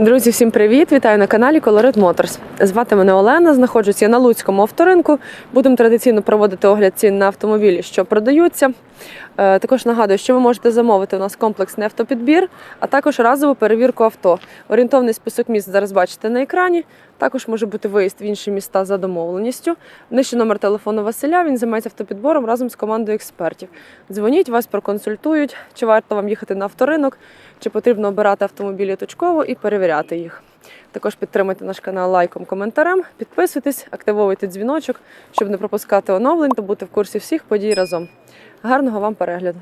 Друзі, всім привіт! Вітаю на каналі Colorit Motors. Звати мене Олена. Знаходжусь я на Луцькому авторинку. Будемо традиційно проводити огляд цін на автомобілі, що продаються. Е, Також нагадую, що ви можете замовити у нас комплексний автопідбір, а також разову перевірку авто. Орієнтовний список міст зараз бачите на екрані. Також може бути виїзд в інші міста за домовленістю. Нижче номер телефону Василя. Він займається автопідбором разом з командою експертів. Дзвоніть, вас проконсультують, чи варто вам їхати на авторинок, чи потрібно обирати автомобілі точково і перевіряти їх. Також підтримуйте наш канал лайком, коментарем, підписуйтесь, активовуйте дзвіночок, щоб не пропускати оновлень та бути в курсі всіх подій разом. Гарного вам перегляду!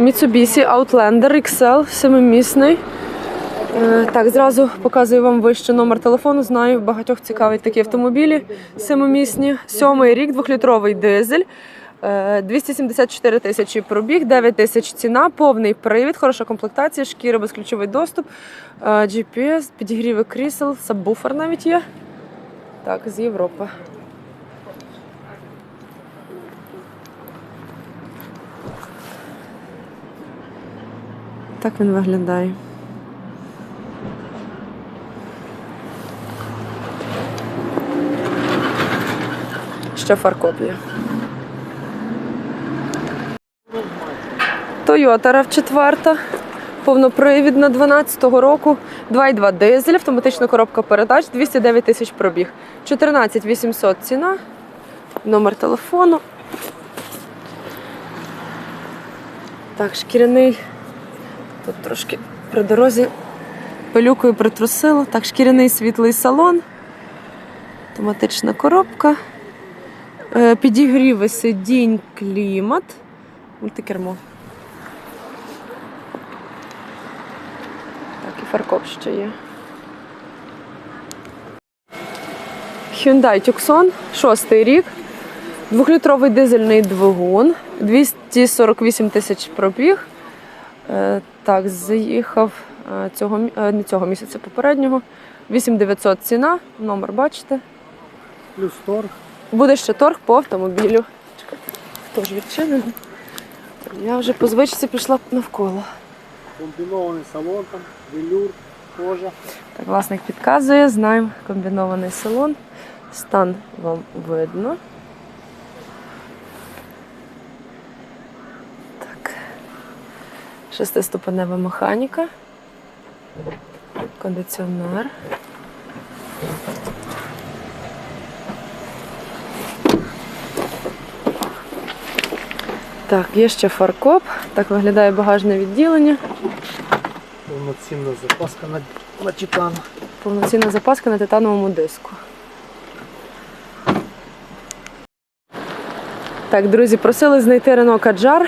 Mitsubishi Outlander XL семимісний. Е, Так, зразу показую вам вище номер телефону. Знаю, багатьох цікавить такі автомобілі семимісні. Сьомий рік, двохлітровий дизель. Е, 274 тисячі пробіг, 9 тисяч ціна, повний привід, хороша комплектація, шкіра, безключовий доступ, е, GPS, підігріви крісел, сабвуфер навіть є. Так, з Європи. Так він виглядає. Ще фаркоп є. Toyota RAV4, повнопривідна 12-го року, 2,2 дизель, автоматична коробка передач, 209 тисяч пробіг. 14 800 ціна, номер телефону. Так, шкіряний. Тут трошки при дорозі пилюкою притрусило. Так, шкіряний світлий салон, автоматична коробка. Е, Підігріви сидінь, клімат. Мультикермо. Так, і фаркоп ще є. Hyundai Tucson, шостий рік. Двохлітровий дизельний двигун, 248 тисяч пробіг. Е, Так, заїхав е, цього, е, не цього місяця попереднього. 8900 ціна, номер бачите. Плюс торг. Буде ще торг по автомобілю. Чекайте, Теж відчинено. Я вже по звичці пішла навколо. Комбінований салон там, велюр, кожа. Так, власник підказує, знаємо комбінований салон. Стан вам видно. Шестиступенева механіка. Кондиціонер. Так, є ще фаркоп. Так виглядає багажне відділення. Повноцінна запаска на, на титан. Повноцінна запаска на титановому диску. Так, друзі, просили знайти Renault Kadjar.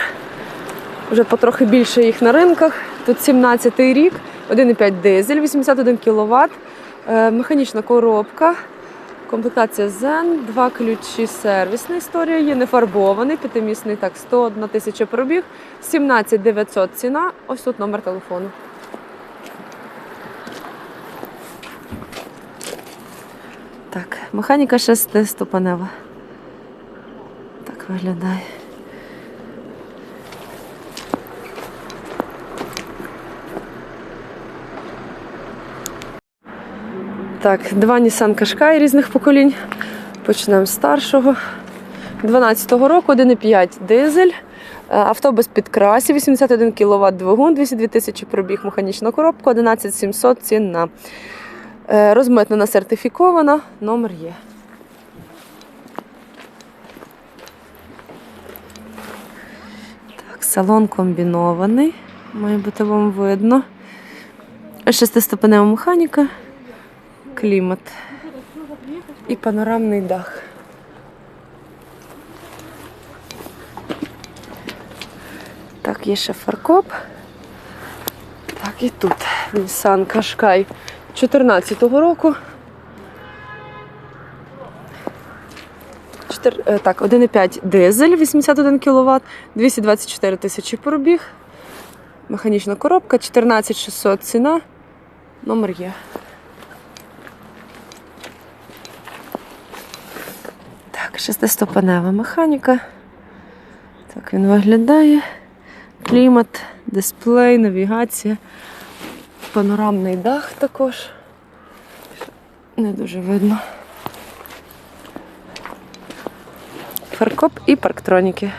Вже потрохи більше їх на ринках. Тут 17-й рік, 1,5 дизель, 81 кВт, е, механічна коробка, комплектація Zen, два ключі сервісна історія є, не фарбований, п'ятимісний, так, 101 тисяча пробіг, 17 900 ціна. Ось тут номер телефону. Так, механіка шестиступенева. Так виглядає. Так, два Nissan Qashqai різних поколінь. Почнемо з старшого. 12-го року 1,5 дизель. Е, Авто без підкрасів, 81 кВт двигун, 202 тисячі пробіг, механічна коробка, 11 700 ціна. Е, Розмитнена сертифікована, номер є. Так, салон комбінований. Має бути вам видно. Шестиступенева механіка, клімат і панорамний дах. Так, є ще фаркоп. Так, і тут Nissan Qashqai 14-го року. Е, Так, 1,5 дизель, 81 кВт, 224 тисячі пробіг. Механічна коробка, 14600 ціна. Номер є. Шестиступенева механіка. Так він виглядає. Клімат, дисплей, навігація. Панорамний дах також. Не дуже видно. Фаркоп і парктроніки.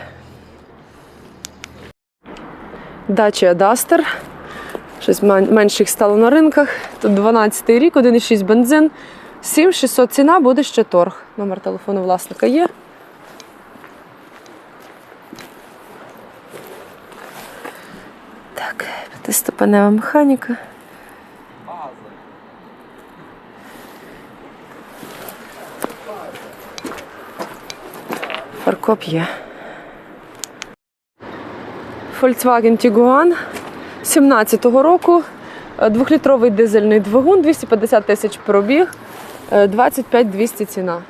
Дача Дастер. Щось мен- менше їх стало на ринках. Тут 12 й рік, 1,6 бензин. 7600 ціна, буде ще торг. Номер телефону власника є. Так, п'ятиступенева механіка. Фаркоп є. Volkswagen Tiguan 17-го року. Е, Двохлітровий дизельний двигун, 250 тисяч пробіг, 25 200 ціна.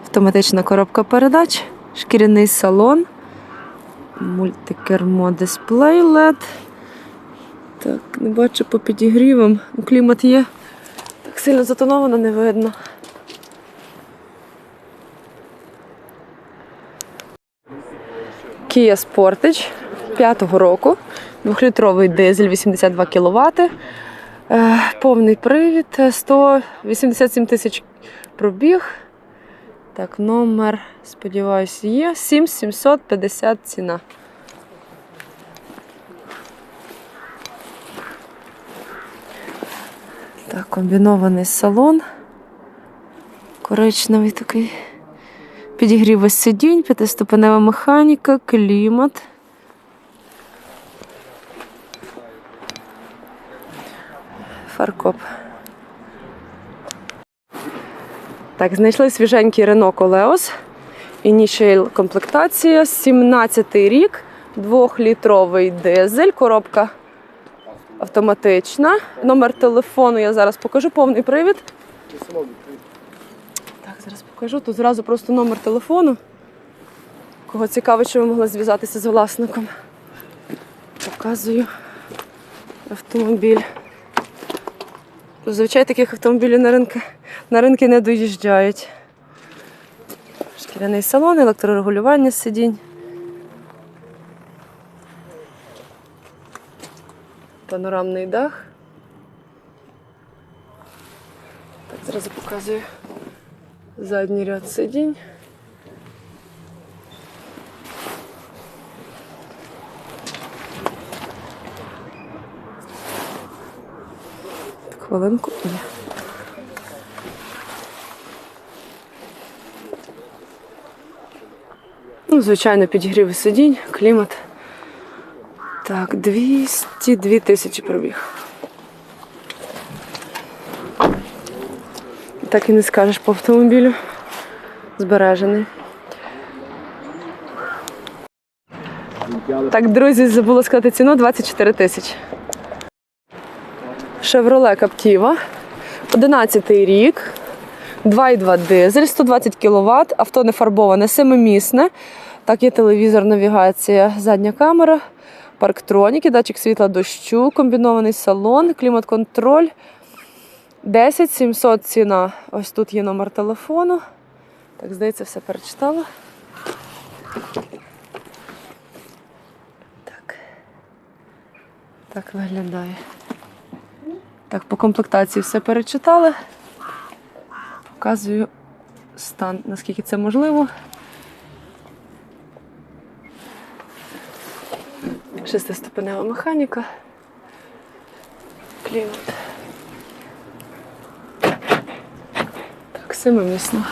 Автоматична коробка передач, шкіряний салон, мультикермо дисплей LED. Так, не бачу по підігрівам. Клімат є. Так сильно затоновано не видно. Kia Sportage 5-го року. Двохлітровий дизель 82 кВт. Е, повний привід, е, 187 тисяч пробіг. Так, номер, сподіваюся, є. 7750 ціна. Так, комбінований салон. Коричневий такий. Підігрів сидінь, п'ятиступенева механіка, клімат. Фаркоп. Так, знайшли свіженький Renault Coleos. Initial комплектація, 17 рік, 2-літровий дизель, коробка автоматична. Номер телефону я зараз покажу, повний привід. Зараз покажу. Тут зразу просто номер телефону. Кого цікавить, що ви могли зв'язатися з власником. Показую автомобіль. Зазвичай таких автомобілів на ринки, на ринки не доїжджають. Шкіряний салон, електрорегулювання сидінь. Панорамний дах. Так, зразу показую задній ряд сидінь. Хвилинку. Є. Ну, звичайно, підігрів сидінь, клімат. Так, 202 тисячі пробіг. Так і не скажеш по автомобілю. Збережений. Так, друзі, забула сказати ціну 24 тисячі. Chevrolet Captiva. 11 рік. 2,2 дизель, 120 кВт, авто не фарбоване, семимісне. Так, є телевізор, навігація, задня камера, парктроніки, датчик світла дощу, комбінований салон, клімат-контроль. 10 700 ціна. Ось тут є номер телефону. Так, здається, все перечитала. Так. Так виглядає. Так, по комплектації все перечитали. Показую стан, наскільки це можливо. Шестиступенева механіка. Клімат. Так, семимісно.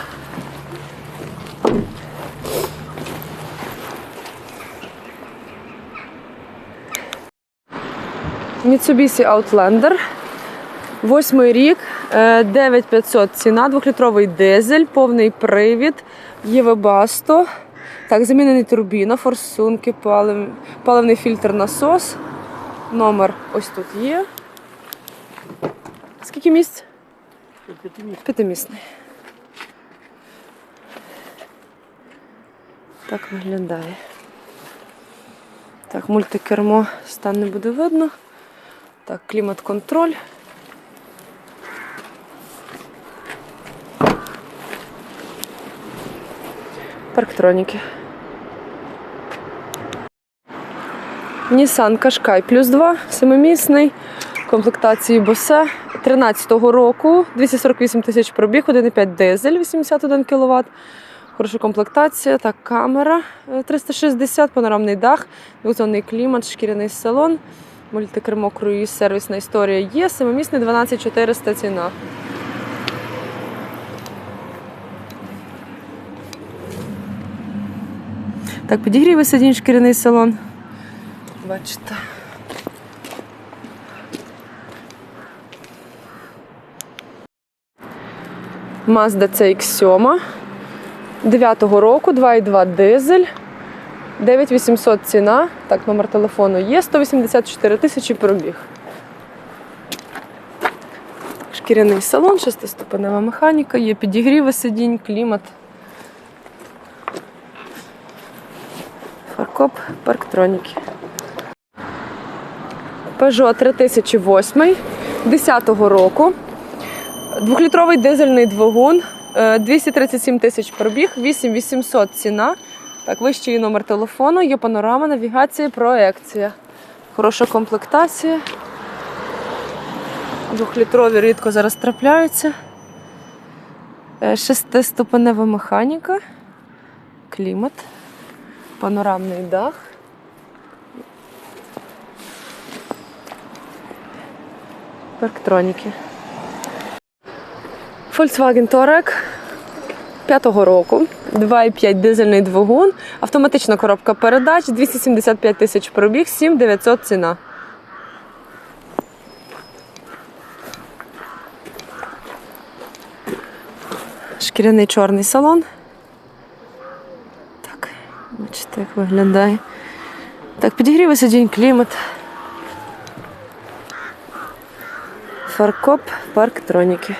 Mitsubishi Outlander. Восьмий рік, е, 9500 ціна, двохлітровий дизель, повний привід, є Webasto. Так, замінений турбіна, форсунки, палив, паливний фільтр насос. Номер ось тут є. Скільки місць? П'ятимісний. Так виглядає. Так, мультикермо стан не буде видно. Так, клімат-контроль. парктроніки. Nissan Qashqai плюс 2, семимісний, комплектації Bose 13-го року, 248 тисяч пробіг, 1,5 дизель, 81 кВт. Хороша комплектація, так, камера е, 360, панорамний дах, двозонний клімат, шкіряний салон, мультикермо, круїз, сервісна історія є, семимісний 12400 ціна. Так, підігрівий сидінь, шкіряний салон. Бачите. Mazda CX-7 9-го року, 2,2 дизель, 9800 ціна. Так, номер телефону є, 184 тисячі пробіг. Шкіряний салон, шестиступенева механіка, є підігріви сидінь, клімат. Фаркоп, парктроніки. Peugeot 3008 10-го року. Двохлітровий дизельний двигун, 237 тисяч пробіг, 8800 ціна. Так, вищий номер телефону, є панорама, навігація, проекція. Хороша комплектація. Двохлітрові рідко зараз трапляються. Е, Шестиступенева механіка, клімат, панорамний дах. Парктроніки. Volkswagen Touareg 5-го року, 2,5 дизельний двигун, автоматична коробка передач, 275 тисяч пробіг, 7900 ціна. Шкіряний чорний салон. Так, бачите, як виглядає. Так, підігрівий сидінь, клімат. Фаркоп, парктроніки.